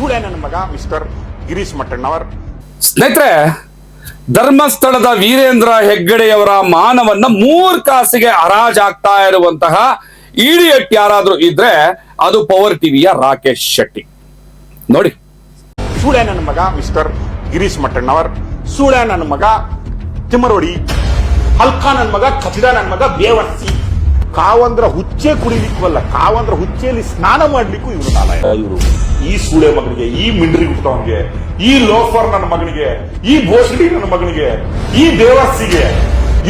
ಸುಳೆ ನನ್ನ ಮಗ ಮಿಸ್ಟರ್ ಗಿರೀಶ್ ಸ್ನೇಹಿತರೆ ಧರ್ಮಸ್ಥಳದ ವೀರೇಂದ್ರ ಹೆಗ್ಗಡೆಯವರ ಮಾನವನ್ನ ಮೂರ್ ಕಾಸಿಗೆ ಹರಾಜಾಗ್ತಾ ಇರುವಂತಹ ಇಡಿಯಟ್ ಯಾರಾದ್ರೂ ಇದ್ರೆ ಅದು ಪವರ್ ಟಿವಿಯ ರಾಕೇಶ್ ಶೆಟ್ಟಿ. ನೋಡಿ. ಸೂಳೆ ನನ್ನ ಮಗ ಮಿಸ್ಟರ್ ಗಿರೀಶ್ ಮಟ್ಟಣ್ಣವರ್. ಸೂಳೆ ನನ್ನ ಮಗ ತಿಮ್ಮರೋಡಿ ಹಲ್ಕ ನನ್ನ ಮಗ ಖಚಿತ ನನ್ನ ಮಗ ಬೇವರ್ಸಿ. ಕಾವಂದ್ರ ಹುಚ್ಚೆ ಕುಡಿಲಿಕ್ಕೂ ಅಲ್ಲ ಕಾವಂದ್ರ ಹುಚ್ಚೆಯಲ್ಲಿ ಸ್ನಾನ ಮಾಡ್ಲಿಕ್ಕೂ ಇವರು ನಾಲಾಯ ಇವರು ಈ ಸೂಳೆ ಮಗನಿಗೆ ಈ ಮಿಂಡ್ರಿ ಹುಟ್ಟವನಿಗೆ ಈ ಲೋಫರ್ ನನ್ನ ಮಗನಿಗೆ ಈ ಭೋಸಡಿ ನನ್ನ ಮಗನಿಗೆ ಈ ದೇವಸ್ಸಿಗೆ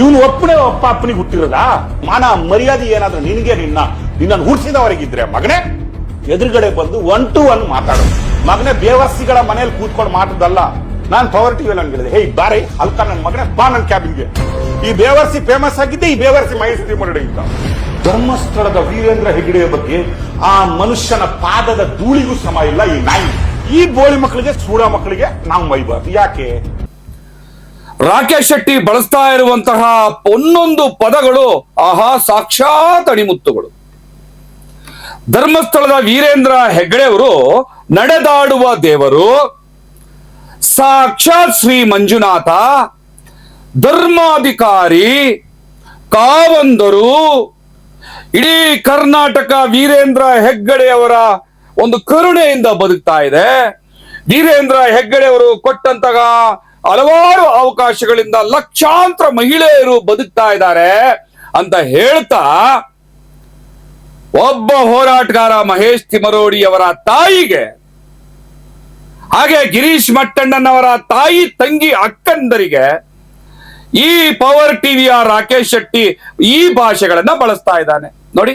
ಇವನು ಒಪ್ಪನೇ ಅಪ್ಪ ಅಪ್ಪನಿಗೆ ಹುಟ್ಟಿರೋದಾ? ಮಾನ ಮರ್ಯಾದೆ ಏನಾದ್ರೂ ನಿನಗೆ ನಿನ್ನ ನಿನ್ನನ್ನು ಹುಟ್ಟಿಸಿದವರೆಗಿದ್ರೆ ಮಗನೇ ಎದುರುಗಡೆ ಬಂದು ಒನ್ ಟು ಒನ್ ಮಾತಾಡು. ಮಗನೇ ದೇವಸ್ಸಿಗಳ ಮನೇಲಿ ಕೂತ್ಕೊಂಡು ಮಾತಾಡಲ್ಲ ನಾನ್ ಪವರ್ ಟಿವಿ ನಾನು ಹೇಳಿದೆ. ಹೇ ಬಾರೆ ಅಲ್ಕ ನನ್ನ ಮಗನೇ, ಬಾ ನನ್ನ ಕ್ಯಾಬಿನ್ಗೆ ಈ ಬೇವರ್ಸಿ ಫೇಮಸ್ ಆಗಿದ್ದೆ, ಈ ಬೇವರ್ಸಿ ಮಹೇಶ್ವರಿ ಮರಡಿ ಅಂತ. ಧರ್ಮಸ್ಥಳದ ವೀರೇಂದ್ರ ಹೆಗ್ಗಡೆಯ ಬಗ್ಗೆ ಆ ಮನುಷ್ಯನ ಪಾದದ ಧೂಳಿಗೂ ಸಮ ಇಲ್ಲ, ಈ ನಾಯಿ. ಈ ಬೋಳಿ ಮಕ್ಕಳಿಗೆ ಸೂಡ ಮಕ್ಕಳಿಗೆ ನಾವು ಮೈಬಾರ್ದು ಯಾಕೆ? ರಾಕೇಶ್ ಶೆಟ್ಟಿ ಬಳಸ್ತಾ ಇರುವಂತಹ ಒಂದೊಂದು ಪದಗಳು ಆಹಾ ಸಾಕ್ಷಾತ್ ಅಣಿಮುತ್ತುಗಳು. ಧರ್ಮಸ್ಥಳದ ವೀರೇಂದ್ರ ಹೆಗ್ಗಡೆಯವರು ನಡೆದಾಡುವ ದೇವರು ಸಾಕ್ಷಾತ್ ಶ್ರೀ ಮಂಜುನಾಥ, ಧರ್ಮಾಧಿಕಾರಿ, ಕಾವಂದರು, ಇಡೀ ಕರ್ನಾಟಕ ವೀರೇಂದ್ರ ಹೆಗ್ಗಡೆಯವರ ಒಂದು ಕರುಣೆಯಿಂದ ಬದುಕ್ತಾ ಇದೆ. ವೀರೇಂದ್ರ ಹೆಗ್ಗಡೆಯವರು ಕೊಟ್ಟಂತಹ ಹಲವಾರು ಅವಕಾಶಗಳಿಂದ ಲಕ್ಷಾಂತರ ಮಹಿಳೆಯರು ಬದುಕ್ತಾ ಇದ್ದಾರೆ ಅಂತ ಹೇಳ್ತಾ, ಒಬ್ಬ ಹೋರಾಟಗಾರ ಮಹೇಶ್ ತಿಮರೋಡಿ ಅವರ ತಾಯಿಗೆ ಹಾಗೆ ಗಿರೀಶ್ ಮಟ್ಟಣ್ಣನವರ ತಾಯಿ ತಂಗಿ ಅಕ್ಕಂದರಿಗೆ ಈ ಪವರ್ ಟಿವಿಯ ರಾಕೇಶ್ ಶೆಟ್ಟಿ ಈ ಭಾಷೆಗಳನ್ನ ಬಳಸ್ತಾ ಇದ್ದಾನೆ. ನೋಡಿ.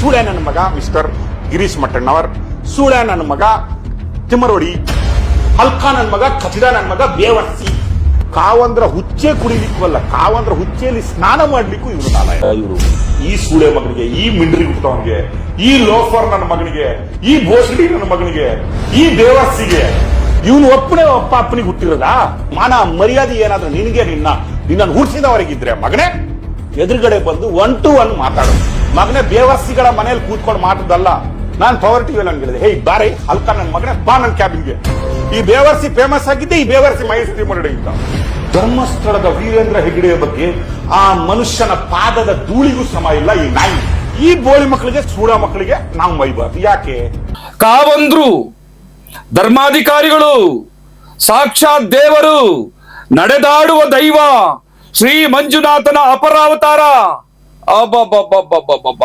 ಸೂಳೆ ನನ್ನ ಮಗ ಮಿಸ್ಟರ್ ಗಿರೀಶ್ ಮಟ್ಟಣ್ಣವರ್. ಸೂಳೆ ನನ್ನ ಮಗ ತಿಮ್ಮರೋಡಿ ಹಲ್ಕ ನನ್ನ ಮಗ ಕಚಿಡ ನನ್ನ ಮಗ ಬೇವರ್ಸಿ. ಕಾವಂದ್ರ ಹುಚ್ಚೆ ಕುಡಿಲಿಕ್ಕೂ ಅಲ್ಲ ಕಾವಂದ್ರ ಹುಚ್ಚೆಯಲ್ಲಿ ಸ್ನಾನ ಮಾಡ್ಲಿಕ್ಕೂ ಇವರು ನಾಲ ಇವರು ಈ ಸೂಳೆ ಮಗನಿಗೆ ಈ ಮಿಂಡ್ರಿ ಹುಟ್ಟವನಿಗೆ ಈ ಲೋಫರ್ ನನ್ನ ಮಗನಿಗೆ, ಈ ಭೋಸಡಿ ನನ್ನ ಮಗನಿಗೆ, ಈ ದೇವಸ್ಸಿಗೆ ಇವನು ಒಪ್ಪನೇ ಅಪ್ಪ ಅಪ್ಪನಿಗೆ ಹುಟ್ಟಿರೋದ? ಮಾನ ಮರ್ಯಾದೆ ಏನಾದ್ರೂ ನಿನಗೆ, ನಿನ್ನ, ನಿನ್ನನ್ನು ಹುಟ್ಟಿದವರಿಗಿದ್ರೆ ಮಗನೇ, ಎದುರುಗಡೆ ಬಂದು ಒನ್ ಟು ಒನ್ ಮಾತಾಡು. ಮಗನೇ ಬೇವರ್ಸಿಗಳ ಮನೇಲಿ ಕೂತ್ಕೊಂಡು ಮಾತಾಡಲ್ಲ ನಾನ್ ಪವರ್ ಟಿವಿ ನಾನು ಹೇಳಿದೆ ಹೇ ಬಾರೆ, ಅಲ್ಕ ನನ್ನ ಮಗನೇ, ಬಾ ನನ್ನ ಕ್ಯಾಬಿನ್ಗೆ ಈ ಬೇವರ್ಸಿ ಫೇಮಸ್ ಆಗಿದ್ದೆ, ಈ ಬೇವರ್ಸಿ ಮಹೇಶ್ ಅಂತ ಧರ್ಮಸ್ಥಳದ ವೀರೇಂದ್ರ ಹೆಗ್ಗಡೆಯ ಬಗ್ಗೆ ಆ ಮನುಷ್ಯನ ಪಾದದ ಧೂಳಿಗೂ ಸಮ ಇಲ್ಲ, ಈ ನಾಯಿ. ಈ ಬೋಳಿ ಮಕ್ಕಳಿಗೆ ಸೂಡ ಮಕ್ಕಳಿಗೆ ನಾವು ಮೈಬಾರ್ದು ಯಾಕೆ? ಕಾವಂದ್ರು, ಧರ್ಮಾಧಿಕಾರಿಗಳು, ಸಾಕ್ಷಾತ್ ದೇವರು, ನಡೆದಾಡುವ ದೈವ ಶ್ರೀ ಮಂಜುನಾಥನ ಅಪರಾವತಾರ. ಅಬ್ಬಬ್ಬಬ್ಬಬ್ಬಬ್ಬ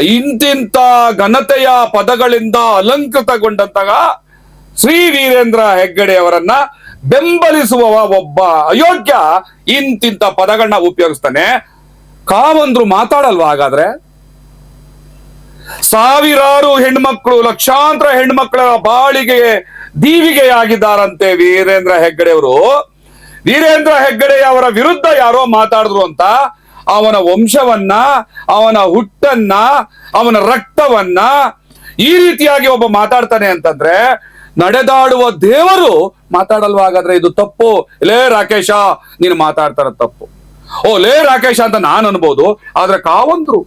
ಇಂತಿಂತ ಘನತೆಯ ಪದಗಳಿಂದ ಅಲಂಕೃತಗೊಂಡಂತಹ ಶ್ರೀ ವೀರೇಂದ್ರ ಹೆಗ್ಗಡೆಯವರನ್ನ ಬೆಂಬಲಿಸುವವ ಒಬ್ಬ ಅಯೋಗ್ಯ ಇಂತಿಂತ ಪದಗಳನ್ನ ಉಪಯೋಗಿಸ್ತಾನೆ. ಕಾವಂದ್ರು ಮಾತಾಡಲ್ವಾ ಹಾಗಾದ್ರೆ? ಸಾವಿರಾರು ಹೆಣ್ಮಕ್ಳು ಲಕ್ಷಾಂತರ ಹೆಣ್ಮಕ್ಳ ಬಾಳಿಗೆ ದೀವಿಗೆಯಾಗಿದ್ದಾರಂತೆ ವೀರೇಂದ್ರ ಹೆಗ್ಗಡೆಯವರು ವೀರೇಂದ್ರ ಹೆಗ್ಗಡೆ ಅವರ ವಿರುದ್ಧ ಯಾರೋ ಮಾತಾಡಿದ್ರು ಅಂತ ಅವನ ವಂಶವನ್ನ, ಅವನ ಹುಟ್ಟನ್ನ, ಅವನ ರಕ್ತವನ್ನ ಈ ರೀತಿಯಾಗಿ ಒಬ್ಬ ಮಾತಾಡ್ತಾನೆ ಅಂತಂದ್ರೆ ನಡೆದಾಡುವ ದೇವರು ಮಾತಾಡಲ್ವಾ? ಹಾಗಾದ್ರೆ ಇದು ತಪ್ಪು. ಲೇ ರಾಕೇಶ, ನೀನು ಮಾತಾಡ್ತಾರ ತಪ್ಪು. ಓ, ಲೇ ರಾಕೇಶ ಅಂತ ನಾನು ಅನ್ಬೋದು, ಆದ್ರೆ ಕಾವಂದ್ರು,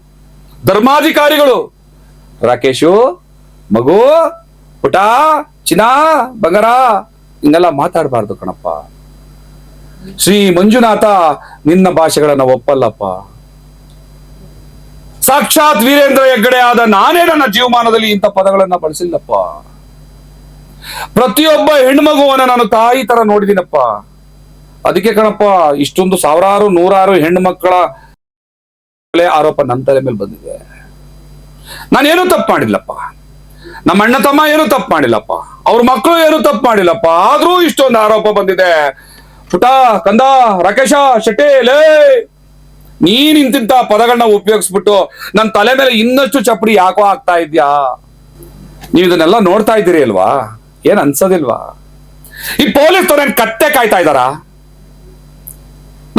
ಧರ್ಮಾಧಿಕಾರಿಗಳು. ರಾಕೇಶು, ಮಗು, ಪುಟ ಚಿನಾ ಬಂಗಾರ ಹಿಂಗೆಲ್ಲ ಮಾತಾಡಬಾರ್ದು ಕಣಪ್ಪ. ಶ್ರೀ ಮಂಜುನಾಥ, ನಿನ್ನ ಭಾಷೆಗಳನ್ನ ಒಪ್ಪಲ್ಲಪ್ಪ. ಸಾಕ್ಷಾತ್ ವೀರೇಂದ್ರ ಹೆಗ್ಗಡೆ ಆದ ನಾನೇ ನನ್ನ ಜೀವಮಾನದಲ್ಲಿ ಇಂಥ ಪದಗಳನ್ನ ಬಳಸಿಲ್ಲಪ್ಪ. ಪ್ರತಿಯೊಬ್ಬ ಹೆಣ್ಮಗುವನ್ನ ನಾನು ತಾಯಿ ತರ ನೋಡಿದಿನಪ್ಪ. ಅದಕ್ಕೆ ಕಣಪ್ಪ, ಇಷ್ಟೊಂದು ಸಾವಿರಾರು ನೂರಾರು ಹೆಣ್ಣು ಮಕ್ಕಳ ಆರೋಪ ನನ್ನ ತಲೆ ಮೇಲೆ ಬಂದಿದೆ. ನಾನೇನು ತಪ್ಪು ಮಾಡಿಲ್ಲಪ್ಪ. ನಮ್ಮ ಅಣ್ಣ ತಮ್ಮ ಏನು ತಪ್ಪು ಮಾಡಿಲ್ಲಪ್ಪ. ಅವ್ರ ಮಕ್ಕಳು ಏನು ತಪ್ಪು ಮಾಡಿಲ್ಲಪ್ಪ. ಆದ್ರೂ ಇಷ್ಟೊಂದು ಆರೋಪ ಬಂದಿದೆ. ಪುಟ, ಕಂದ, ರಾಕೇಶ, ಶೆಟ್ಟಿ, ಲೇ! ನೀನ್ ಇಂತಿಂತ ಪದಗಳನ್ನ ಉಪಯೋಗಿಸ್ಬಿಟ್ಟು ನನ್ನ ತಲೆ ಮೇಲೆ ಇನ್ನಷ್ಟು ಚಪ್ಪಡಿ ಯಾಕೋ ಆಗ್ತಾ ಇದ್ಯಾ? ನೀವು ಇದನ್ನೆಲ್ಲ ನೋಡ್ತಾ ಇದ್ದೀರಿ ಅಲ್ವಾ? ಏನ್ ಅನ್ಸೋದಿಲ್ವಾ? ಈ ಪೊಲೀಸ್ ಕತ್ತೆ ಕಾಯ್ತಾ ಇದ್ದಾರಾ?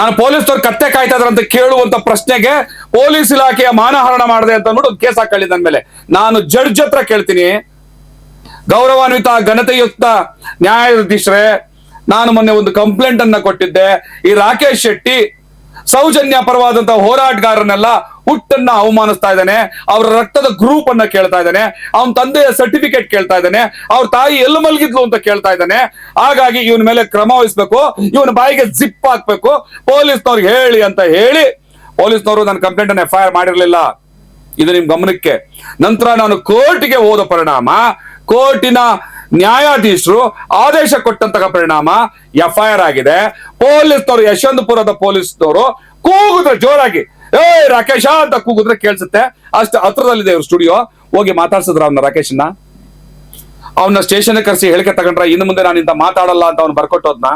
ನಾನು ಪೊಲೀಸ್ ಕತ್ತೆ ಕಾಯ್ತಾ ಅಂತ ಕೇಳುವಂತ ಪ್ರಶ್ನೆಗೆ ಪೊಲೀಸ್ ಇಲಾಖೆಯ ಮಾನಹರಣ ಮಾಡಿದೆ ಅಂತ ನೋಡಿ ಕೇಸ್ ಹಾಕೊಳ್ಳಿ ಮೇಲೆ. ನಾನು ಜಡ್ಜ್ ಹತ್ರ ಕೇಳ್ತೀನಿ. ಗೌರವಾನ್ವಿತ ಘನತೆಯುಕ್ತ ನ್ಯಾಯಾಧೀಶರೇ, ನಾನು ಮೊನ್ನೆ ಒಂದು ಕಂಪ್ಲೇಂಟ್ ಅನ್ನ ಕೊಟ್ಟಿದ್ದೆ. ಈ ರಾಕೇಶ್ ಶೆಟ್ಟಿ ಸೌಜನ್ಯ ಪರವಾದಂತಹ ಹೋರಾಟಗಾರನೆಲ್ಲ ಹುಟ್ಟನ್ನ ಅವಮಾನಿಸ್ತಾ ಇದ್ದಾನೆ, ಅವರ ರಕ್ತದ ಗ್ರೂಪ್ ಅನ್ನ ಕೇಳ್ತಾ ಇದ್ದಾನೆ, ಅವನ ತಂದೆಯ ಸರ್ಟಿಫಿಕೇಟ್ ಕೇಳ್ತಾ ಇದ್ದಾನೆ, ಅವ್ರ ತಾಯಿ ಎಲ್ಲಿ ಮಲಗಿದ್ಲು ಅಂತ ಕೇಳ್ತಾ ಇದ್ದಾನೆ. ಹಾಗಾಗಿ ಇವನ ಮೇಲೆ ಕ್ರಮ ವಹಿಸ್ಬೇಕು, ಇವನ ಬಾಯಿಗೆ ಜಿಪ್ ಹಾಕ್ಬೇಕು, ಪೊಲೀಸ್ನವ್ರಿಗೆ ಹೇಳಿ ಅಂತ ಹೇಳಿ, ಪೊಲೀಸ್ನವರು ನನ್ನ ಕಂಪ್ಲೇಂಟ್ ಅನ್ನು ಎಫ್ ಐ ಆರ್ ಮಾಡಿರಲಿಲ್ಲ. ಇದು ನಿಮ್ ಗಮನಕ್ಕೆ. ನಂತರ ನಾನು ಕೋರ್ಟ್ಗೆ ಹೋದ ಪರಿಣಾಮ, ಕೋರ್ಟಿನ ನ್ಯಾಯಾಧೀಶರು ಆದೇಶ ಕೊಟ್ಟಂತಹ ಪರಿಣಾಮ ಎಫ್ ಐ ಆರ್ ಆಗಿದೆ. ಪೊಲೀಸ್ನವರು ಯಶವಂತಪುರದ ಪೊಲೀಸ್ನವರು ಕೂಗಿದ್ರೆ ಜೋರಾಗಿ. ಏ ರಾಕೇಶ ಅಂತ ಕೂಗಿದ್ರೆ ಕೇಳಿಸುತ್ತೆ. ಅಷ್ಟು ಹತ್ರದಲ್ಲಿದೆ ಇವ್ರ ಸ್ಟುಡಿಯೋ ಹೋಗಿ ಮಾತಾಡ್ಸಿದ್ರ ಅವನ ರಾಕೇಶನ್ನ. ಅವನ ಸ್ಟೇಷನ್ ಕರೆಸಿ ಹೇಳಿಕೆ ತಗೊಂಡ್ರ ಇನ್ನು ಮುಂದೆ ನಾನು ಇಂತ ಮಾತಾಡಲ್ಲ ಅಂತ ಅವ್ನು ಬರ್ಕೊಟ್ಟೋದ್ನ?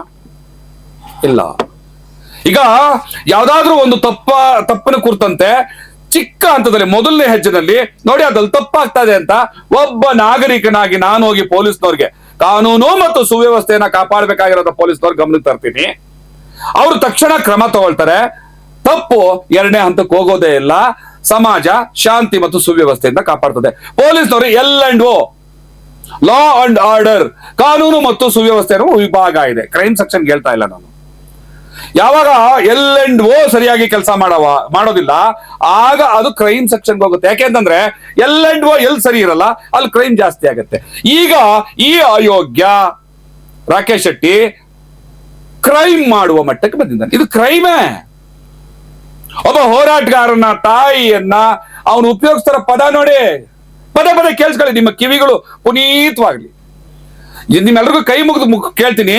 ಇಲ್ಲ. ಈಗ ಯಾವ್ದಾದ್ರೂ ಒಂದು ತಪ್ಪ, ತಪ್ಪಿನ ಕುರಿತಂತೆ ಚಿಕ್ಕ ಹಂತದಲ್ಲಿ ಮೊದಲನೇ ಹೆಜ್ಜೆನಲ್ಲಿ ನೋಡಿ ಅದ್ರಲ್ಲಿ ತಪ್ಪಾಗ್ತಾ ಇದೆ ಅಂತ ಒಬ್ಬ ನಾಗರಿಕನಾಗಿ ನಾನು ಹೋಗಿ ಪೊಲೀಸ್ನವ್ರಿಗೆ ಕಾನೂನು ಮತ್ತು ಸುವ್ಯವಸ್ಥೆಯನ್ನ ಕಾಪಾಡಬೇಕಾಗಿರೋದ ಪೊಲೀಸ್ನವ್ರ ಗಮನಕ್ಕೆ ತರ್ತೀನಿ. ಅವರು ತಕ್ಷಣ ಕ್ರಮ ತಗೊಳ್ತಾರೆ. ತಪ್ಪು ಎರಡನೇ ಹಂತಕ್ಕೆ ಹೋಗೋದೇ ಇಲ್ಲ. ಸಮಾಜ ಶಾಂತಿ ಮತ್ತು ಸುವ್ಯವಸ್ಥೆಯಿಂದ ಕಾಪಾಡ್ತದೆ. ಪೊಲೀಸ್ನವರು L and O law and order, ಕಾನೂನು ಮತ್ತು ಸುವ್ಯವಸ್ಥೆ ವಿಭಾಗ ಇದೆ. ಕ್ರೈಮ್ ಸೆಕ್ಷನ್ ಹೇಳ್ತಾ ಇಲ್ಲ ನಾನು. ಯಾವಾಗ ಎಲ್ ಅಂಡ್ ಓ ಸರಿಯಾಗಿ ಕೆಲಸ ಮಾಡವ, ಮಾಡೋದಿಲ್ಲ, ಆಗ ಅದು ಕ್ರೈಮ್ ಸೆಕ್ಷನ್ಗೆ ಹೋಗುತ್ತೆ. ಯಾಕೆಂತಂದ್ರೆ ಎಲ್ ಅಂಡ್ ಓ ಎಲ್ ಸರಿ ಇರಲ್ಲ, ಅಲ್ಲಿ ಕ್ರೈಮ್ ಜಾಸ್ತಿ ಆಗುತ್ತೆ. ಈಗ ಈ ಅಯೋಗ್ಯ ರಾಕೇಶ್ ಶೆಟ್ಟಿ ಕ್ರೈಮ್ ಮಾಡುವ ಮಟ್ಟಕ್ಕೆ ಬಂದಿದ್ದಾನೆ. ಇದು ಕ್ರೈಮೇ. ಒಬ್ಬ ಹೋರಾಟಗಾರನ ತಾಯಿಯನ್ನ ಅವನು ಉಪಯೋಗಿಸ್ತಾರ ಪದ ನೋಡಿ. ಪದ ಪದ ಕೇಳಿಸ್ಕೊಳ್ಳಿ, ನಿಮ್ಮ ಕಿವಿಗಳು ಪುನೀತವಾಗ್ಲಿ. ನಿಮ್ಮೆಲ್ಲರಿಗೂ ಕೈ ಮುಗಿದು ಮುಗ್ ಕೇಳ್ತೀನಿ.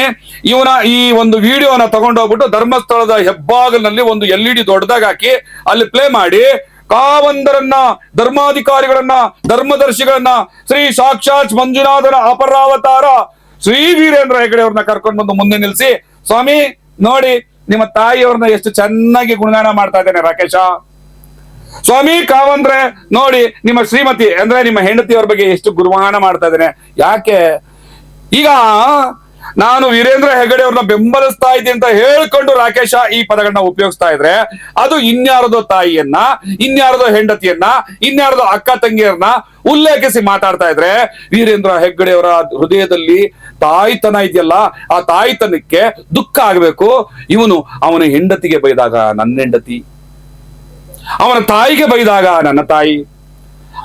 ಇವನ ಈ ಒಂದು ವಿಡಿಯೋನ ತಗೊಂಡೋಗ್ಬಿಟ್ಟು ಧರ್ಮಸ್ಥಳದ ಹೆಬ್ಬಾಗಲಿನಲ್ಲಿ ಒಂದು ಎಲ್ ಇ ಡಿ ದೊಡ್ಡದಾಗ ಹಾಕಿ ಅಲ್ಲಿ ಪ್ಲೇ ಮಾಡಿ, ಕಾವಂದರನ್ನ, ಧರ್ಮಾಧಿಕಾರಿಗಳನ್ನ, ಧರ್ಮದರ್ಶಿಗಳನ್ನ, ಶ್ರೀ ಸಾಕ್ಷಾತ್ ಮಂಜುನಾಥನ ಅಪರಾವತಾರ ಶ್ರೀ ವೀರೇಂದ್ರ ಹೆಗಡೆ ಅವ್ರನ್ನ ಕರ್ಕೊಂಡು ಬಂದು ಮುಂದೆ ನಿಲ್ಸಿ. ಸ್ವಾಮಿ, ನೋಡಿ. ನಿಮ್ಮ ತಾಯಿಯವ್ರನ್ನ ಎಷ್ಟು ಚೆನ್ನಾಗಿ ಗುಣಗಾನ ಮಾಡ್ತಾ ಇದ್ದೇನೆ ರಾಕೇಶ. ಸ್ವಾಮಿ, ಕಾವಂದ್ರೆ, ನೋಡಿ, ನಿಮ್ಮ ಶ್ರೀಮತಿ, ಅಂದ್ರೆ ನಿಮ್ಮ ಹೆಂಡತಿಯವ್ರ ಬಗ್ಗೆ ಎಷ್ಟು ಗುರುವಾನ ಮಾಡ್ತಾ ಇದ್ದೇನೆ. ಯಾಕೆ? ಈಗ ನಾನು ವೀರೇಂದ್ರ ಹೆಗಡೆ ಅವ್ರನ್ನ ಬೆಂಬಲಿಸ್ತಾ ಇದ್ದೀನಿ ಅಂತ ಹೇಳ್ಕೊಂಡು ರಾಕೇಶ ಈ ಪದಗಳನ್ನ ಉಪಯೋಗಿಸ್ತಾ ಇದ್ರೆ, ಅದು ಇನ್ಯಾರದೋ ತಾಯಿಯನ್ನ, ಇನ್ಯಾರದೋ ಹೆಂಡತಿಯನ್ನ, ಇನ್ಯಾರದೋ ಅಕ್ಕ ತಂಗಿಯರನ್ನ ಉಲ್ಲೇಖಿಸಿ ಮಾತಾಡ್ತಾ ಇದ್ರೆ, ವೀರೇಂದ್ರ ಹೆಗ್ಗಡೆ ಅವರ ಹೃದಯದಲ್ಲಿ ತಾಯ್ತನ ಇದೆಯಲ್ಲ, ಆ ತಾಯ್ತನಕ್ಕೆ ದುಃಖ ಆಗ್ಬೇಕು. ಇವನು ಅವನ ಹೆಂಡತಿಗೆ ಬೈದಾಗ ನನ್ನ ಹೆಂಡತಿ, ಅವನ ತಾಯಿಗೆ ಬೈದಾಗ ನನ್ನ ತಾಯಿ,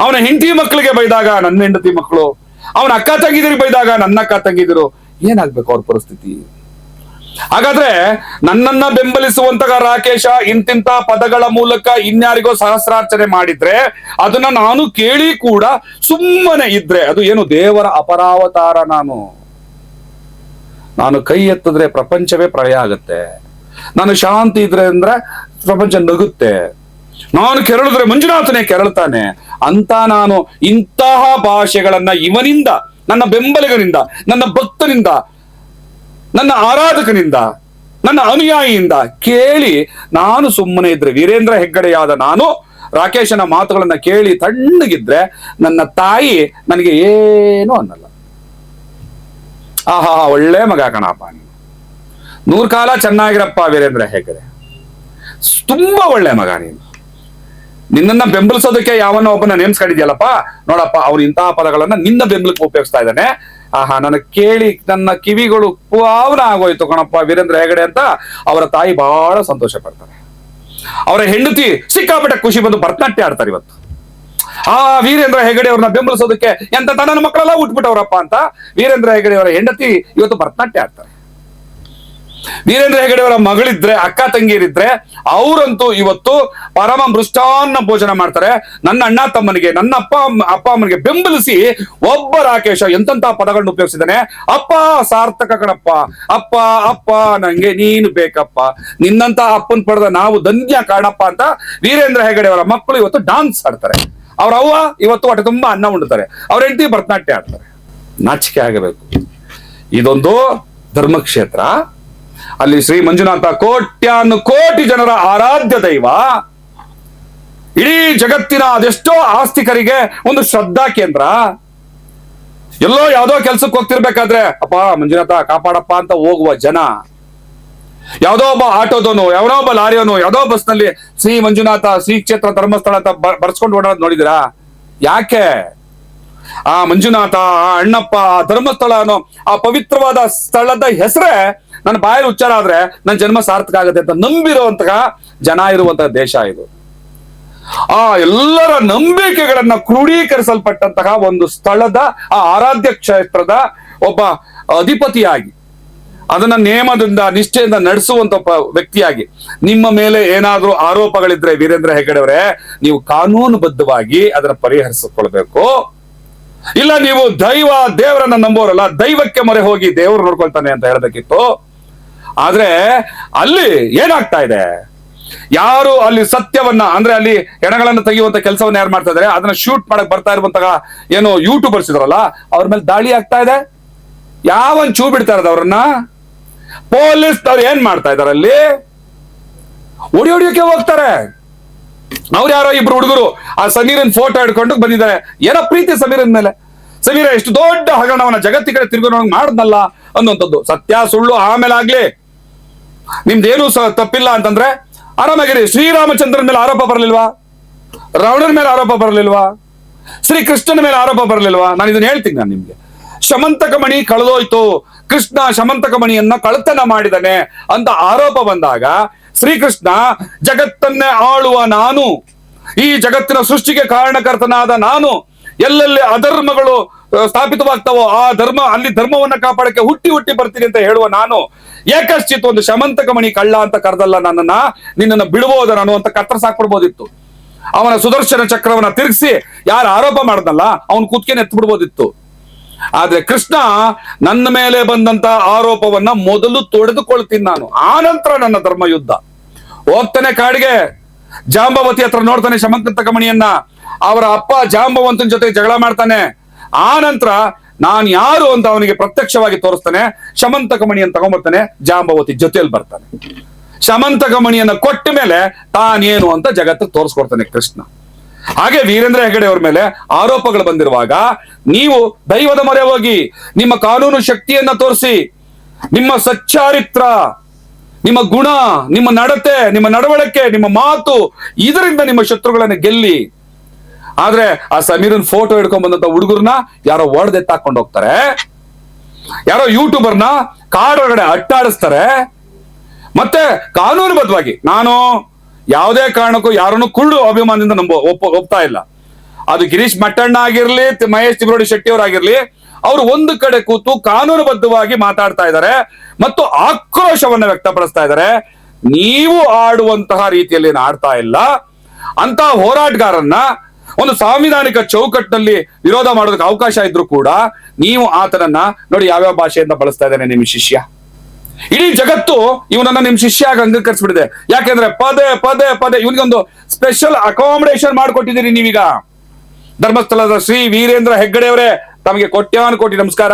ಅವನ ಹೆಂಡತಿ ಮಕ್ಕಳಿಗೆ ಬೈದಾಗ ನನ್ನ ಹೆಂಡತಿ ಮಕ್ಕಳು, ಅವನ ಅಕ್ಕ ತಂಗಿದಿರಿಗೆ ಬೈದಾಗ ನನ್ನ ಅಕ್ಕ ತಂಗಿದಿರು ಏನಾಗ್ಬೇಕು ಅವ್ರ ಪರಿಸ್ಥಿತಿ? ಹಾಗಾದ್ರೆ ನನ್ನನ್ನ ಬೆಂಬಲಿಸುವಂತಹ ರಾಕೇಶ ಇಂತಿಂತ ಪದಗಳ ಮೂಲಕ ಇನ್ಯಾರಿಗೋ ಸಹಸ್ರಾರ್ಚನೆ ಮಾಡಿದ್ರೆ ಅದನ್ನ ನಾನು ಕೇಳಿ ಕೂಡ ಸುಮ್ಮನೆ ಇದ್ರೆ ಅದು ಏನು ದೇವರ ಅಪರಾವತಾರ ನಾನು? ನಾನು ಕೈ ಎತ್ತಿದ್ರೆ ಪ್ರಪಂಚವೇ ಪ್ರಯ ಆಗುತ್ತೆ. ನಾನು ಶಾಂತಿ ಇದ್ರೆ ಅಂದ್ರೆ ಪ್ರಪಂಚ ನಗುತ್ತೆ. ನಾನು ಕೆರಳಿದ್ರೆ ಮಂಜುನಾಥನೇ ಕೆರಳ್ತಾನೆ. ಅಂತ ನಾನು ಇಂತಹ ಭಾಷೆಗಳನ್ನ ಇವನಿಂದ ನನ್ನ ಬೆಂಬಲಿಗನಿಂದ ನನ್ನ ಭಕ್ತನಿಂದ, ನನ್ನ ಆರಾಧಕನಿಂದ, ನನ್ನ ಅನುಯಾಯಿಯಿಂದ ಕೇಳಿ ನಾನು ಸುಮ್ಮನೆ ಇದ್ರೆ, ವೀರೇಂದ್ರ ಹೆಗ್ಗಡೆಯಾದ ನಾನು ರಾಕೇಶನ ಮಾತುಗಳನ್ನ ಕೇಳಿ ತಣ್ಣಗಿದ್ರೆ ನನ್ನ ತಾಯಿ ನನಗೆ ಏನೂ ಅನ್ನಲ್ಲ. ಆಹಾ, ಒಳ್ಳೆ ಮಗ ಕಣಪ್ಪ ನೀನು. ನೂರ್ ಕಾಲ ಚೆನ್ನಾಗಿರಪ್ಪ ವೀರೇಂದ್ರ ಹೆಗ್ಗಡೆ. ತುಂಬಾ ಒಳ್ಳೆ ಮಗ ನೀನು. ನಿನ್ನನ್ನ ಬೆಂಬಲಿಸೋದಕ್ಕೆ ಯಾವನ್ನ ಒಬ್ಬನ ನೇಮಿಸ್ಕೊಂಡಿದ್ಯಲ್ಲಪ್ಪ ನೋಡಪ್ಪ ಅವ್ನು ಇಂತಹ ಪದಗಳನ್ನ ನಿನ್ನ ಬೆಂಬಲಕ್ಕೆ ಉಪಯೋಗಿಸ್ತಾ ಇದ್ದಾನೆ. ಆಹಾ, ನನ್ನ ಕೇಳಿ ನನ್ನ ಕಿವಿಗಳು ಪಾವನ ಆಗೋಯ್ತು ಕಣಪ್ಪ ವೀರೇಂದ್ರ ಹೆಗಡೆ ಅಂತ ಅವರ ತಾಯಿ ಬಹಳ ಸಂತೋಷ ಪಡ್ತಾರೆ. ಅವರ ಹೆಂಡತಿ ಸಿಕ್ಕಾಪಟ್ಟೆ ಖುಷಿ ಬಂದು ಭರತನಾಟ್ಯ ಆಡ್ತಾರೆ ಇವತ್ತು. ಆ ವೀರೇಂದ್ರ ಹೆಗಡೆ ಅವ್ರನ್ನ ಬೆಂಬಲಿಸೋದಕ್ಕೆ ಎಂತ ತನ್ನ ಮಕ್ಕಳೆಲ್ಲ ಉಟ್ಬಿಟ್ಟವ್ರಪ್ಪ ಅಂತ ವೀರೇಂದ್ರ ಹೆಗಡೆ ಅವರ ಹೆಂಡತಿ ಇವತ್ತು ಭರತನಾಟ್ಯ ಆಡ್ತಾರೆ. ವೀರೇಂದ್ರ ಹೆಗಡೆ ಅವರ ಮಗಳಿದ್ರೆ, ಅಕ್ಕ ತಂಗಿಯರಿದ್ರೆ, ಅವರಂತೂ ಇವತ್ತು ಪರಮ ಮೃಷ್ಟಾನ್ನ ಭೋಜನ ಮಾಡ್ತಾರೆ. ನನ್ನ ಅಣ್ಣ ತಮ್ಮನಿಗೆ, ನನ್ನ ಅಪ್ಪ ಅಪ್ಪ ಅಮ್ಮನಿಗೆ ಬೆಂಬಲಿಸಿ ಒಬ್ಬ ರಾಕೇಶ ಎಂತಂತ ಪದಗಳನ್ನು ಉಪಯೋಗಿಸಿದ್ದಾನೆ? ಅಪ್ಪ ಸಾರ್ಥಕ ಕಣಪ್ಪ, ಅಪ್ಪ ಅಪ್ಪ, ನಂಗೆ ನೀನು ಬೇಕಪ್ಪ. ನಿನ್ನಂತ ಅಪ್ಪನ್ ಪಡೆದ ನಾವು ಧನ್ಯ ಕಾರಣಪ್ಪ ಅಂತ ವೀರೇಂದ್ರ ಹೆಗಡೆ ಅವರ ಮಕ್ಕಳು ಇವತ್ತು ಡಾನ್ಸ್ ಆಡ್ತಾರೆ. ಅವ್ರ ಅವ್ವ ಇವತ್ತು ಹೊಟ್ಟೆ ತುಂಬಾ ಅನ್ನ ಉಂಡುತ್ತಾರೆ. ಅವ್ರ ಹೆಂಡತಿ ಭರತನಾಟ್ಯ ಆಡ್ತಾರೆ. ನಾಚಿಕೆ ಆಗಬೇಕು. ಇದೊಂದು ಧರ್ಮಕ್ಷೇತ್ರ. ಅಲ್ಲಿ ಶ್ರೀ ಮಂಜುನಾಥ ಕೋಟ್ಯಾನು ಕೋಟಿ ಜನರ ಆರಾಧ್ಯ ದೈವ. ಇಡೀ ಜಗತ್ತಿನ ಅದೆಷ್ಟೋ ಆಸ್ತಿಕರಿಗೆ ಒಂದು ಶ್ರದ್ಧಾ ಕೇಂದ್ರ. ಎಲ್ಲೋ ಯಾವ್ದೋ ಕೆಲ್ಸಕ್ಕೆ ಹೋಗ್ತಿರ್ಬೇಕಾದ್ರೆ, ಅಪ್ಪ, ಮಂಜುನಾಥ, ಕಾಪಾಡಪ್ಪ ಅಂತ ಹೋಗುವ ಜನ. ಯಾವ್ದೋ ಒಬ್ಬ ಆಟೋದೋನು ಯಾವನೋ ಒಬ್ಬ ಲಾರಿಯೋನು ಯಾವ್ದೋ ಬಸ್ನಲ್ಲಿ ಶ್ರೀ ಮಂಜುನಾಥ, ಶ್ರೀ ಕ್ಷೇತ್ರ ಧರ್ಮಸ್ಥಳ ಅಂತ ಬರ್ಸ್ಕೊಂಡು ಓಡಾಡೋದು ನೋಡಿದಿರಾ ಯಾಕೆ? ಆ ಮಂಜುನಾಥ, ಆ ಅಣ್ಣಪ್ಪ ಧರ್ಮಸ್ಥಳ ಅನ್ನೋ ಆ ಪವಿತ್ರವಾದ ಸ್ಥಳದ ಹೆಸರೇ ನನ್ನ ಬಾಯಲ್ಲಿ ಉಚ್ಚಾರ ಆದ್ರೆ ನನ್ನ ಜನ್ಮ ಸಾರ್ಥಕ ಆಗುತ್ತೆ ಅಂತ ನಂಬಿರುವಂತಹ ಜನ ಇರುವಂತಹ ದೇಶ ಇದು. ಆ ಎಲ್ಲರ ನಂಬಿಕೆಗಳನ್ನ ಕ್ರೋಢೀಕರಿಸಲ್ಪಟ್ಟಂತಹ ಒಂದು ಸ್ಥಳದ, ಆ ಆರಾಧ್ಯ ಕ್ಷೇತ್ರದ ಒಬ್ಬ ಅಧಿಪತಿಯಾಗಿ, ಅದನ್ನ ನೇಮದಿಂದ, ನಿಷ್ಠೆಯಿಂದ ನಡೆಸುವಂತ ವ್ಯಕ್ತಿಯಾಗಿ, ನಿಮ್ಮ ಮೇಲೆ ಏನಾದ್ರೂ ಆರೋಪಗಳಿದ್ರೆ ವೀರೇಂದ್ರ ಹೆಗಡೆ ಅವರೇ, ನೀವು ಕಾನೂನುಬದ್ಧವಾಗಿ ಅದನ್ನ ಪರಿಹರಿಸಿಕೊಳ್ಬೇಕು. ಇಲ್ಲ ನೀವು ದೈವ ದೇವರನ್ನ ನಂಬೋರಲ್ಲ, ದೈವಕ್ಕೆ ಮೊರೆ ಹೋಗಿ ದೇವರು ನೋಡ್ಕೊಳ್ತಾನೆ ಅಂತ ಹೇಳಬೇಕಿತ್ತು ಆದ್ರೆ ಅಲ್ಲಿ ಏನಾಗ್ತಾ ಇದೆ? ಯಾರು ಅಲ್ಲಿ ಸತ್ಯವನ್ನ, ಅಂದ್ರೆ ಅಲ್ಲಿ ಹೆಣಗಳನ್ನು ತೆಗೆಯುವಂತ ಕೆಲಸವನ್ನ ಯಾರು ಮಾಡ್ತಾ ಇದಾರೆ? ಅದನ್ನ ಶೂಟ್ ಮಾಡಕ್ ಬರ್ತಾ ಇರುವಂತಹ ಏನು ಯೂಟ್ಯೂಬರ್ಸ್ ಇದ್ರಲ್ಲ, ಅವ್ರ ಮೇಲೆ ದಾಳಿ ಆಗ್ತಾ ಇದೆ? ಯಾವನ್ ಚೂ ಬಿಡ್ತಾ ಇರೋದು ಅವ್ರನ್ನ? ಪೊಲೀಸ್ ಅವ್ರು ಏನ್ ಮಾಡ್ತಾ ಇದಾರೆ ಅಲ್ಲಿ? ಓಡಿ ಹೊಡಿಯೋಕೆ ಹೋಗ್ತಾರೆ. ಅವ್ರು ಯಾರೋ ಇಬ್ರು ಹುಡುಗರು, ಆ ಸಮೀರನ್ ಫೋಟೋ ಹಿಡ್ಕೊಂಡು ಬಂದಿದ್ದಾರೆ. ಏನೋ ಪ್ರೀತಿ ಸಮೀರನ್ ಮೇಲೆ. ಸಮೀರ ಎಷ್ಟು ದೊಡ್ಡ ಹಗರಣವನ್ನ ಜಗತ್ತಿಗೆ ತಿರುಗಿ ಮಾಡಿದ್ನಲ್ಲ ಅನ್ನುವಂಥದ್ದು. ಸತ್ಯ ಸುಳ್ಳು ಆಮೇಲೆ ಆಗ್ಲಿ. ನಿಮ್ದೇನು ತಪ್ಪಿಲ್ಲ ಅಂತಂದ್ರೆ ಆರಾಮಾಗಿರಿ. ಶ್ರೀರಾಮಚಂದ್ರನ ಮೇಲೆ ಆರೋಪ ಬರಲಿಲ್ವಾ? ರಾವಣನ ಮೇಲೆ ಆರೋಪ ಬರಲಿಲ್ವಾ? ಶ್ರೀ ಕೃಷ್ಣನ ಮೇಲೆ ಆರೋಪ ಬರಲಿಲ್ವಾ? ನಾನು ಇದನ್ನ ಹೇಳ್ತೀನಿ ನಾನು ನಿಮ್ಗೆ. ಶಮಂತಕ ಮಣಿ ಕಳೆದೋಯ್ತು. ಕೃಷ್ಣ ಶಮಂತಕ ಮಣಿಯನ್ನ ಕಳತನ ಮಾಡಿದನೆ ಅಂತ ಆರೋಪ ಬಂದಾಗ ಶ್ರೀಕೃಷ್ಣ, ಜಗತ್ತನ್ನೇ ಆಳುವ ನಾನು, ಈ ಜಗತ್ತಿನ ಸೃಷ್ಟಿಗೆ ಕಾರಣಕರ್ತನಾದ ನಾನು, ಎಲ್ಲೆಲ್ಲಿ ಅಧರ್ಮಗಳು ಸ್ಥಾಪಿತವಾಗ್ತಾವೋ ಆ ಧರ್ಮ, ಅಲ್ಲಿ ಧರ್ಮವನ್ನ ಕಾಪಾಡಕ್ಕೆ ಹುಟ್ಟಿ ಹುಟ್ಟಿ ಬರ್ತೀನಿ ಅಂತ ಹೇಳುವ ನಾನು ಏಕಶ್ಚಿತ್ ಒಂದು ಶಮಂತಕ ಮಣಿ ಕಳ್ಳ ಅಂತ ಕರೆದಲ್ಲ ನನ್ನನ್ನ, ನಿನ್ನನ್ನು ಬಿಡಬಹುದ ನಾನು ಅಂತ ಕತ್ತರಿಸಾಕ್ಬಿಡ್ಬೋದಿತ್ತು ಅವನ ಸುದರ್ಶನ ಚಕ್ರವನ್ನ ತಿರುಗಿಸಿ ಯಾರು ಆರೋಪ ಮಾಡ್ದಲ್ಲ, ಅವನ್ ಕೂತ್ಕೇನೆ ಎತ್ತು ಬಿಡ್ಬೋದಿತ್ತು. ಆದ್ರೆ ಕೃಷ್ಣ ನನ್ನ ಮೇಲೆ ಬಂದಂತ ಆರೋಪವನ್ನ ಮೊದಲು ತೊಡೆದುಕೊಳ್ತೀನಿ ನಾನು. ಆನಂತರ ನನ್ನ ಧರ್ಮ ಯುದ್ಧ ಹೋಗ್ತಾನೆ ಕಾಡಿಗೆ, ಜಾಂಬವತಿ ಹತ್ರ ನೋಡ್ತಾನೆ ಶಮಂತಕ ಮಣಿಯನ್ನ. ಅವರ ಅಪ್ಪ ಜಾಂಬವಂತನ ಜೊತೆ ಜಗಳ ಮಾಡ್ತಾನೆ. ಆ ನಂತರ ನಾನು ಯಾರು ಅಂತ ಅವನಿಗೆ ಪ್ರತ್ಯಕ್ಷವಾಗಿ ತೋರಿಸ್ತಾನೆ, ಶಮಂತಕ ಮಣಿಯನ್ನು ತಗೊಂಡ್ಬರ್ತಾನೆ ಜಾಂಬವತಿ ಜೊತೆಯಲ್ಲಿ ಬರ್ತಾನೆ. ಶಮಂತಕಮಣಿಯನ್ನು ಕೊಟ್ಟ ಮೇಲೆ ತಾನೇನು ಅಂತ ಜಗತ್ತಿಗೆ ತೋರಿಸ್ಕೊಡ್ತಾನೆ ಕೃಷ್ಣ. ಹಾಗೆ ವೀರೇಂದ್ರ ಹೆಗಡೆ ಅವ್ರ ಮೇಲೆ ಆರೋಪಗಳು ಬಂದಿರುವಾಗ, ನೀವು ದೈವದ ಮೊರೆ ಹೋಗಿ, ನಿಮ್ಮ ಕಾನೂನು ಶಕ್ತಿಯನ್ನ ತೋರಿಸಿ, ನಿಮ್ಮ ಸಚ್ಚಾರಿತ್ರ, ನಿಮ್ಮ ಗುಣ, ನಿಮ್ಮ ನಡತೆ, ನಿಮ್ಮ ನಡವಳಿಕೆ, ನಿಮ್ಮ ಮಾತು, ಇದರಿಂದ ನಿಮ್ಮ ಶತ್ರುಗಳನ್ನ ಗೆಲ್ಲಿ ಆದ್ರೆ ಆ ಸಮೀರನ್ ಫೋಟೋ ಹಿಡ್ಕೊಂಡ್ ಬಂದಂತ ಹುಡುಗರ್ನ ಯಾರೋ ಒಡೆದೆತ್ತಾಕೊಂಡು ಹೋಗ್ತಾರೆ. ಯಾರೋ ಯೂಟ್ಯೂಬರ್ನ ಕಾಡೊಳಗಡೆ ಅಟ್ಟಾಡಿಸ್ತಾರೆ. ಮತ್ತೆ ಕಾನೂನುಬದ್ಧವಾಗಿ ನಾನು ಯಾವುದೇ ಕಾರಣಕ್ಕೂ ಯಾರನ್ನು ಕುಳ್ಳು ಅಭಿಮಾನದಿಂದ ನಂಬ ಒಪ್ಪ ಒಪ್ತಾ ಇಲ್ಲ. ಅದು ಗಿರೀಶ್ ಮಟ್ಟಣ್ಣ ಆಗಿರ್ಲಿ ಮಹೇಶ್ ತಿಬ್ರೋಡಿ ಶೆಟ್ಟಿ ಅವರಾಗಿರ್ಲಿ ಅವರು ಒಂದು ಕಡೆ ಕೂತು ಕಾನೂನುಬದ್ಧವಾಗಿ ಮಾತಾಡ್ತಾ ಇದ್ದಾರೆ ಮತ್ತು ಆಕ್ರೋಶವನ್ನ ವ್ಯಕ್ತಪಡಿಸ್ತಾ ಇದ್ದಾರೆ. ನೀವು ಆಡುವಂತಹ ರೀತಿಯಲ್ಲಿ ಆಡ್ತಾ ಇಲ್ಲ. ಅಂತ ಹೋರಾಟಗಾರನ್ನ ಒಂದು ಸಾಂವಿಧಾನಿಕ ಚೌಕಟ್ಟಿನಲ್ಲಿ ವಿರೋಧ ಮಾಡೋದಕ್ಕೆ ಅವಕಾಶ ಇದ್ರು ಕೂಡ ನೀವು ಆತನನ್ನ ನೋಡಿ ಯಾವ್ಯಾವ ಭಾಷೆಯಿಂದ ಬಳಸ್ತಾ ಇದ್ದಾನೆ ನಿಮ್ಮ ಶಿಷ್ಯ? ಇಡೀ ಜಗತ್ತು ಇವನನ್ನ ನಿಮ್ ಶಿಷ್ಯ ಆಗಿ ಅಂಗೀಕರಿಸ್ಬಿಟ್ಟಿದೆ. ಯಾಕೆಂದ್ರೆ ಪದೇ ಪದೇ ಪದೇ ಇವನಿಗೊಂದು ಸ್ಪೆಷಲ್ ಅಕಾಮಡೇಷನ್ ಮಾಡ್ಕೊಟ್ಟಿದ್ದೀರಿ ನೀವೀಗ. ಧರ್ಮಸ್ಥಳದ ಶ್ರೀ ವೀರೇಂದ್ರ ಹೆಗ್ಗಡೆಯವರೇ, ತಮಗೆ ಕೋಟ್ಯಾನು ಕೋಟಿ ನಮಸ್ಕಾರ.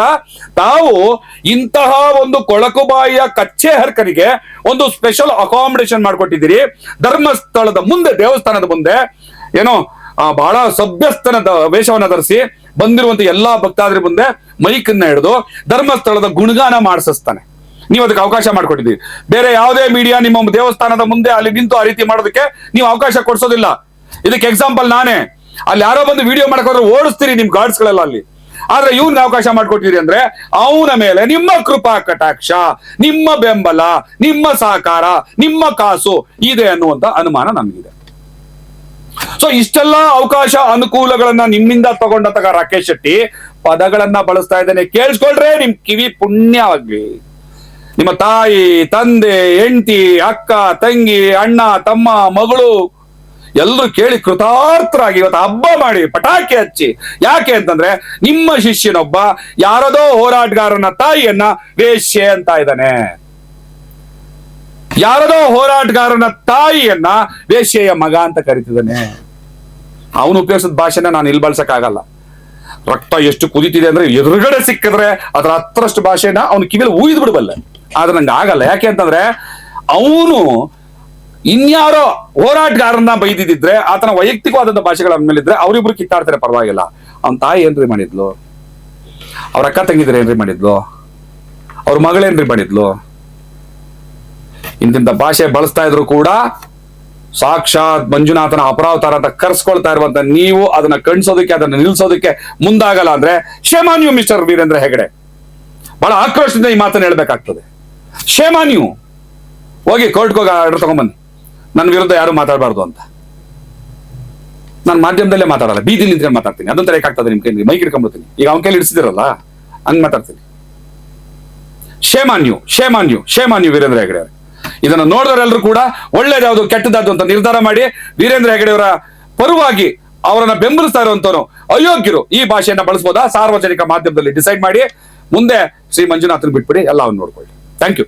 ತಾವು ಇಂತಹ ಒಂದು ಕೊಳಕುಬಾಯಿಯ ಕಚ್ಚೆ ಹರ್ಕನಿಗೆ ಒಂದು ಸ್ಪೆಷಲ್ ಅಕಾಮಡೇಷನ್ ಮಾಡ್ಕೊಟ್ಟಿದ್ದೀರಿ. ಧರ್ಮಸ್ಥಳದ ಮುಂದೆ, ದೇವಸ್ಥಾನದ ಮುಂದೆ, ಏನೋ ಆ, ಬಹಳ ಸಭ್ಯಸ್ಥನದ ವೇಷವನ್ನ ಧರಿಸಿ ಬಂದಿರುವಂತ ಎಲ್ಲಾ ಭಕ್ತಾದ್ರಿ ಮುಂದೆ ಮೈಕನ್ನ ಹಿಡಿದು ಧರ್ಮಸ್ಥಳದ ಗುಣಗಾನ ಮಾಡಿಸ್ತಾನೆ ನೀವು ಅದಕ್ಕೆ ಅವಕಾಶ ಮಾಡ್ಕೊಟ್ಟಿದ್ದೀರಿ. ಬೇರೆ ಯಾವುದೇ ಮೀಡಿಯಾ ನಿಮ್ಮ ದೇವಸ್ಥಾನದ ಮುಂದೆ ಅಲ್ಲಿ ನಿಂತು ಆ ರೀತಿ ಮಾಡೋದಕ್ಕೆ ನೀವು ಅವಕಾಶ ಕೊಡ್ಸೋದಿಲ್ಲ. ಇದಕ್ಕೆ ಎಕ್ಸಾಂಪಲ್ ನಾನೇ. ಅಲ್ಲಿ ಯಾರೋ ಬಂದು ವಿಡಿಯೋ ಮಾಡ್ಕೊಂಡ್ರೆ ಓಡಿಸ್ತೀರಿ ನಿಮ್ ಗಾರ್ಡ್ಸ್ ಗಳೆಲ್ಲ ಅಲ್ಲಿ. ಆದ್ರೆ ಇವ್ನ ಅವಕಾಶ ಮಾಡ್ಕೊಟ್ಟಿದ್ರಿ ಅಂದ್ರೆ ಅವನ ಮೇಲೆ ನಿಮ್ಮ ಕೃಪಾ ಕಟಾಕ್ಷ ನಿಮ್ಮ ಬೆಂಬಲ ನಿಮ್ಮ ಸಹಕಾರ ನಿಮ್ಮ ಕಾಸು ಇದೆ ಅನ್ನುವಂತ ಅನುಮಾನ ನಮಗಿದೆ. ಸೊ ಇಷ್ಟೆಲ್ಲ ಅವಕಾಶ ಅನುಕೂಲಗಳನ್ನ ನಿಮ್ಮಿಂದ ತಗೊಂಡ ತಗ ರಾಕೇಶ್ ಶೆಟ್ಟಿ ಪದಗಳನ್ನ ಬಳಸ್ತಾ ಇದ್ದೇನೆ. ಕೇಳಿಸ್ಕೊಳ್ರೆ, ನಿಮ್ ಕಿವಿ ಪುಣ್ಯವಾಗ್ಲಿ ನಿಮ್ಮ ತಾಯಿ, ತಂದೆ, ಹೆಂಡತಿ, ಅಕ್ಕ, ತಂಗಿ, ಅಣ್ಣ, ತಮ್ಮ, ಮಗಳು ಎಲ್ಲರೂ ಕೇಳಿ ಕೃತಾರ್ಥರಾಗಿ ಇವತ್ತು ಹಬ್ಬ ಮಾಡಿ ಪಟಾಕಿ ಹಚ್ಚಿ. ಯಾಕೆ ಅಂತಂದ್ರೆ ನಿಮ್ಮ ಶಿಷ್ಯನೊಬ್ಬ ಯಾರದೋ ಹೋರಾಟಗಾರನ ತಾಯಿಯನ್ನ ವೇಶ್ಯೆ ಅಂತ ಇದ್ದಾನೆ. ಯಾರದೋ ಹೋರಾಟಗಾರನ ತಾಯಿಯನ್ನ ವೇಶ್ಯೆಯ ಮಗ ಅಂತ ಕರಿತಿದ್ದಾನೆ. ಅವನು ಉಪಯೋಗಿಸಿದ ಭಾಷೆನ ನಾನು ಇಲ್ಲಿ ಬಳಸಕ್ಕಾಗಲ್ಲ. ರಕ್ತ ಎಷ್ಟು ಕುದಿತಿದೆ ಅಂದ್ರೆ ಎದುರುಗಡೆ ಸಿಕ್ಕಿದ್ರೆ ಅದರ ಹತ್ತರಷ್ಟು ಭಾಷೆನ ಅವನು ಕಿವಿಲಿ ಊಯ್ದು ಬಿಡಬಲ್ಲ ಆದ್ರೆ ನಂಗೆ ಆಗಲ್ಲ. ಯಾಕೆ ಅಂತಂದ್ರೆ ಅವನು ಇನ್ಯಾರೋ ಹೋರಾಟಗಾರನ್ನ ಬೈದಿದ್ರೆ ಆತನ ವೈಯಕ್ತಿಕವಾದಂತ ಭಾಷೆಗಳ ಮೇಲಿದ್ರೆ ಅವರಿಬ್ರು ಕಿತ್ತಾಡ್ತಾರೆ ಪರವಾಗಿಲ್ಲ. ಅವನ ತಾಯಿ ಏನ್ರಿ ಮಾಡಿದ್ಲು? ಅವ್ರ ಅಕ್ಕ ತಂಗಿದ್ರೆ ಏನ್ರಿ ಮಾಡಿದ್ಲು? ಅವ್ರ ಮಗಳೇನ್ರಿ ಮಾಡಿದ್ಲು? ಇಂತಿಂತ ಭಾಷೆ ಬಳಸ್ತಾ ಇದ್ರು ಕೂಡ ಸಾಕ್ಷಾತ್ ಮಂಜುನಾಥನ ಅಪರಾವತಾರ ಅಂತ ಕರ್ಸ್ಕೊಳ್ತಾ ಇರುವಂತ ನೀವು ಅದನ್ನ ಕಣ್ಸೋದಕ್ಕೆ, ಅದನ್ನ ನಿಲ್ಸೋದಕ್ಕೆ ಮುಂದಾಗಲ್ಲ ಅಂದ್ರೆ ಶೇಮಾನ್ಯು ಮಿಸ್ಟರ್ ವೀರೇಂದ್ರ ಹೆಗಡೆ. ಬಹಳ ಆಕ್ರೋಶದಿಂದ ಈ ಮಾತನ್ನ ಹೇಳ್ಬೇಕಾಗ್ತದೆ. ಶೇಮಾನ್ಯು ಹೋಗಿ ಕೋರ್ಟ್ಗೆ ಹೋಗಿ ಆರ್ಡರ್ ತಗೊಂಬನ್ನಿ. ನನ್ನ ವಿರುದ್ಧ ಯಾರು ಮಾತಾಡಬಾರ್ದು ಅಂತ. ನಾನು ಮಾಧ್ಯಮದಲ್ಲೇ ಮಾತಾಡಲ್ಲ, ಬೀದಿಲಿ ನಿಂತ್ಕೊಂಡು ಮಾತಾಡ್ತೀನಿ. ಅದೊಂಥರ ಯಾಕಾಗ್ತದೆ ನಿಮ್ ಕೈಲಿ, ಮೈಕ್ ಇಟ್ಕೊಂಡ್ಬಿಡ್ತೀನಿ ಈಗ ಅವನ ಕೈಲಿ ಇಡಿಸಿದಿರಲ್ಲ ಹಂಗ್ ಮಾತಾಡ್ತೀನಿ. ಶೇಮಾನ್ಯು ಶೇಮಾನ್ಯು ಶೇಮಾನ್ಯು ವೀರೇಂದ್ರ ಹೆಗಡೆ ಇದನ್ನು ನೋಡಿದವರೆಲ್ಲರೂ ಕೂಡ ಒಳ್ಳೇದ್ಯಾವುದು ಕೆಟ್ಟದಾದ್ದು ಅಂತ ನಿರ್ಧಾರ ಮಾಡಿ ವೀರೇಂದ್ರ ಹೆಗಡೆಯವರ ಪರವಾಗಿ ಅವರನ್ನ ಬೆಂಬಲಿಸ್ತಾ ಇರುವಂತವನು ಅಯೋಗ್ಯರು ಈ ಭಾಷೆಯನ್ನ ಬಳಸಬಹುದಾ ಸಾರ್ವಜನಿಕ ಮಾಧ್ಯಮದಲ್ಲಿ ಡಿಸೈಡ್ ಮಾಡಿ ಮುಂದೆ ಶ್ರೀ ಮಂಜುನಾಥನ್ ಬಿಟ್ಬಿಡಿ ಎಲ್ಲ ಅವ್ನು ನೋಡ್ಕೊಳ್ಳಿ. Thank you